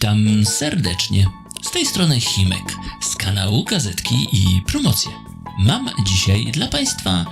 Witam serdecznie. Z tej strony Himek z kanału Gazetki i Promocje. Mam dzisiaj dla Państwa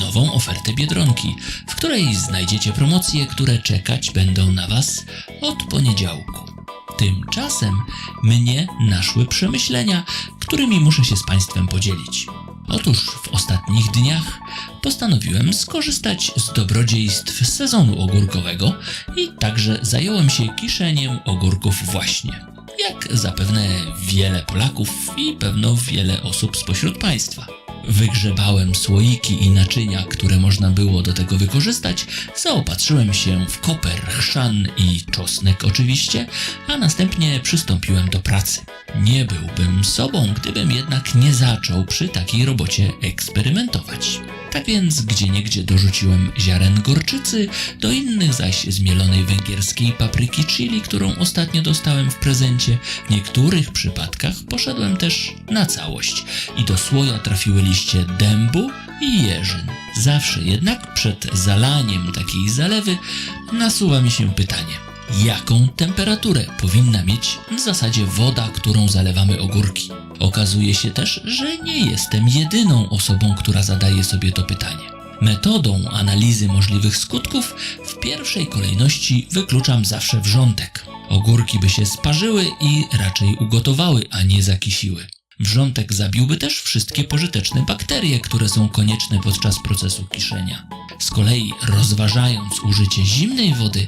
nową ofertę Biedronki, w której znajdziecie promocje, które czekać będą na Was od poniedziałku. Tymczasem mnie naszły przemyślenia, którymi muszę się z Państwem podzielić. Otóż w ostatnich dniach postanowiłem skorzystać z dobrodziejstw sezonu ogórkowego i także zająłem się kiszeniem ogórków właśnie. Jak zapewne wiele Polaków i pewno wiele osób spośród Państwa. Wygrzebałem słoiki i naczynia, które można było do tego wykorzystać, zaopatrzyłem się w koper, chrzan i czosnek oczywiście, a następnie przystąpiłem do pracy. Nie byłbym sobą, gdybym jednak nie zaczął przy takiej robocie eksperymentować. Tak więc gdzieniegdzie dorzuciłem ziaren gorczycy, do innych zaś zmielonej węgierskiej papryki chili, którą ostatnio dostałem w prezencie. W niektórych przypadkach poszedłem też na całość i do słoja trafiły liście dębu i jeżyn. Zawsze jednak przed zalaniem takiej zalewy nasuwa mi się pytanie. Jaką temperaturę powinna mieć w zasadzie woda, którą zalewamy ogórki? Okazuje się też, że nie jestem jedyną osobą, która zadaje sobie to pytanie. Metodą analizy możliwych skutków w pierwszej kolejności wykluczam zawsze wrzątek. Ogórki by się sparzyły i raczej ugotowały, a nie zakisiły. Wrzątek zabiłby też wszystkie pożyteczne bakterie, które są konieczne podczas procesu kiszenia. Z kolei rozważając użycie zimnej wody,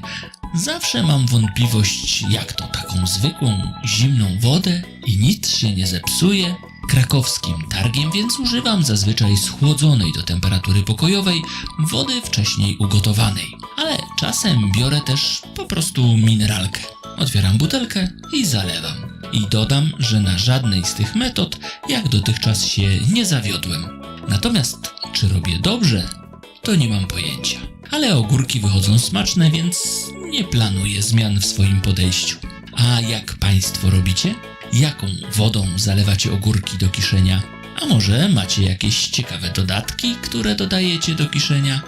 zawsze mam wątpliwość, jak to taką zwykłą, zimną wodę i nic się nie zepsuje. Krakowskim targiem więc używam zazwyczaj schłodzonej do temperatury pokojowej wody wcześniej ugotowanej. Ale czasem biorę też po prostu mineralkę. Otwieram butelkę i zalewam. I dodam, że na żadnej z tych metod jak dotychczas się nie zawiodłem. Natomiast czy robię dobrze, to nie mam pojęcia. Ale ogórki wychodzą smaczne, więc nie planuję zmian w swoim podejściu. A jak Państwo robicie? Jaką wodą zalewacie ogórki do kiszenia? A może macie jakieś ciekawe dodatki, które dodajecie do kiszenia?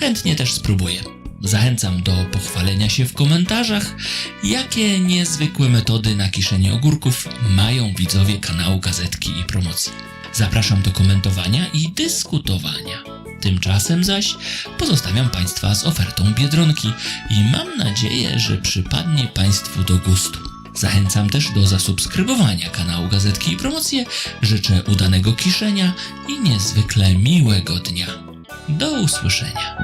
Chętnie też spróbuję. Zachęcam do pochwalenia się w komentarzach, jakie niezwykłe metody na kiszenie ogórków mają widzowie kanału Gazetki i Promocji. Zapraszam do komentowania i dyskutowania. Tymczasem zaś pozostawiam Państwa z ofertą Biedronki i mam nadzieję, że przypadnie Państwu do gustu. Zachęcam też do zasubskrybowania kanału Gazetki i Promocje. Życzę udanego kiszenia i niezwykle miłego dnia. Do usłyszenia.